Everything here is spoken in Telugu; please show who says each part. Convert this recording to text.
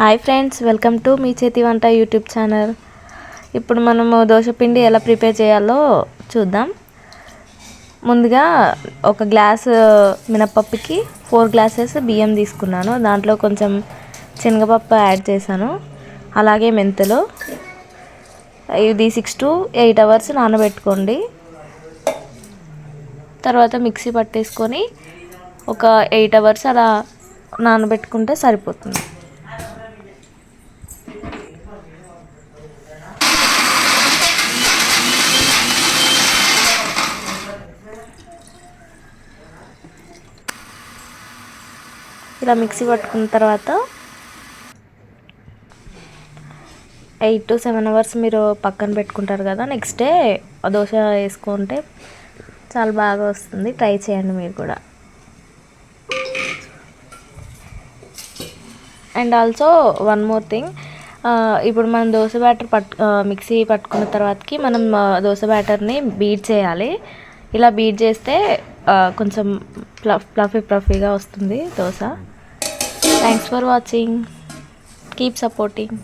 Speaker 1: హాయ్ ఫ్రెండ్స్ వెల్కమ్ టు మీ చేతి వంట యూట్యూబ్ ఛానల్. ఇప్పుడు మనము దోశపిండి ఎలా ప్రిపేర్ చేయాలో చూద్దాం. ముందుగా ఒక గ్లాస్ మినపప్పుకి ఫోర్ గ్లాసెస్ బియ్యం తీసుకున్నాను. దాంట్లో కొంచెం శనగపప్పు యాడ్ చేశాను. అలాగే మెంతులు. ఇది సిక్స్ టు ఎయిట్ అవర్స్ నానబెట్టుకోండి. తర్వాత మిక్సీ పట్టేసుకొని ఒక ఎయిట్ అవర్స్ అలా నానబెట్టుకుంటే సరిపోతుంది. ఇలా మిక్సీ పట్టుకున్న తర్వాత ఎయిట్ టు సెవెన్ అవర్స్ మీరు పక్కన పెట్టుకుంటారు కదా నెక్స్ట్ డే దోశ వేసుకుంటే చాలా బాగా వస్తుంది. ట్రై చేయండి మీరు కూడా. And also one more thing ఇప్పుడు మనం దోశ బ్యాటర్ పట్టు మిక్సీ పట్టుకున్న తర్వాతకి మనం దోశ బ్యాటర్ని బీట్ చేయాలి. ఇలా బీట్ చేస్తే కొంచెం ప్లఫ్ ప్లఫీ ప్లఫీగా వస్తుంది dosa. Thanks for watching keep supporting